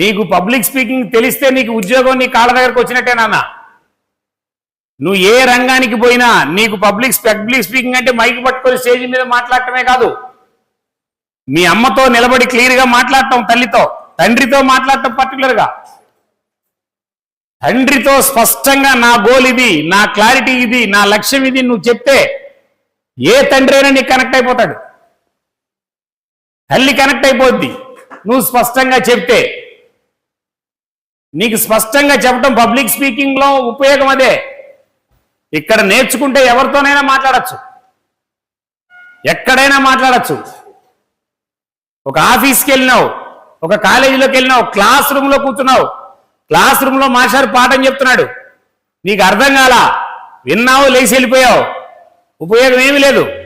నీకు public speaking తెలిస్తే నీకు ఉద్యోగం నీ కాళ్ళ దగ్గరకు వచ్చినట్టే నాన్న. నువ్వు ఏ రంగానికి పోయినా నీకు పబ్లిక్ పబ్లిక్ స్పీకింగ్ అంటే మైక్ పట్టుకొని స్టేజ్ మీద మాట్లాడటమే కాదు. మీ అమ్మతో నిలబడి క్లియర్గా మాట్లాడటం తల్లితో తండ్రితో మాట్లాడటం పర్టికులర్గా తండ్రితో స్పష్టంగా నా గోల్ ఇది నా క్లారిటీ ఇది నా లక్ష్యం ఇది నువ్వు చెప్తే ఏ తండ్రి అయినా నీకు కనెక్ట్ అయిపోతాడు. తల్లి కనెక్ట్ అయిపోద్ది. నువ్వు స్పష్టంగా చెప్తే నీకు స్పష్టంగా చెప్పడం పబ్లిక్ స్పీకింగ్లో ఉపయోగం అదే. ఇక్కడ నేర్చుకుంటే ఎవరితోనైనా మాట్లాడచ్చు. ఎక్కడైనా మాట్లాడచ్చు. ఒక ఆఫీస్కి వెళ్ళినావు ఒక కాలేజీలోకి వెళ్ళినావు క్లాస్ రూమ్లో కూర్చున్నావు క్లాస్ రూమ్లో మాస్టర్ పాఠం చెప్తున్నాడు. నీకు అర్థం కాలా? విన్నావు లేచి వెళ్ళిపోయావు. ఉపయోగం ఏమీ లేదు.